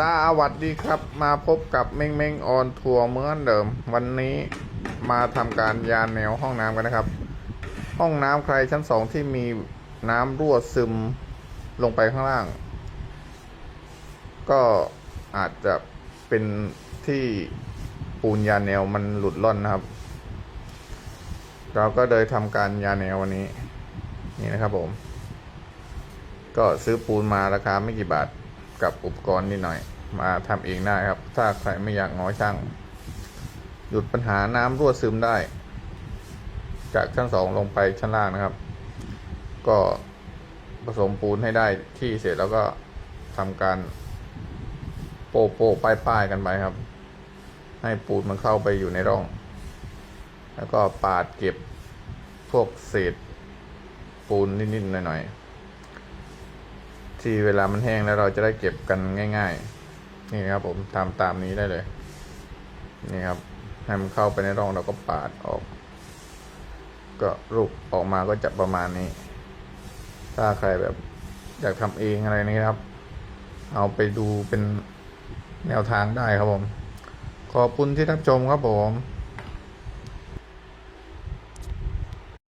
สวัสดีครับมาพบกับเม้งเม้งออนทัวร์เหมือนเดิม วันนี้มาทำการยานแนวห้องน้ำกันนะครับ ห้องน้ำใครชั้นสองที่มีน้ำรั่วซึมลงไปข้างล่าง ก็อาจจะเป็นที่ปูนยาแนวมันหลุดล่อนนะครับ เราก็เลยทำการยาแนววันนี้ นี่นะครับผม ก็ซื้อปูนมาราคาไม่กี่บาท กับอุปกรณ์นิดหน่อย มาทำเองได้ครับ ถ้าใครไม่อยากง้อช่าง หยุดปัญหาน้ำรั่วซึมได้ จากชั้นสองลงไปชั้นล่างนะครับ ก็ผสมปูนให้ได้ที่เสร็จแล้วก็ทำการ โปะโปะป้ายป้ายกันไปครับ ให้ปูนมันเข้าไปอยู่ในร่อง แล้วก็ปาดเก็บพวกเศษปูนนิดๆหน่อยๆ ที่เวลามันแห้งแล้วเราจะได้เก็บกันง่าย ๆ นี่ครับผมทำตามนี้ได้เลย นี่ครับให้มันเข้าไปในร่องเราก็ปาดออก ก็รูปออกมาก็จะประมาณนี้ ถ้าใครแบบอยากทำเองอะไรนี้ครับ เอาไปดูเป็นแนวทางได้ครับผม ขอบคุณที่รับชมครับผม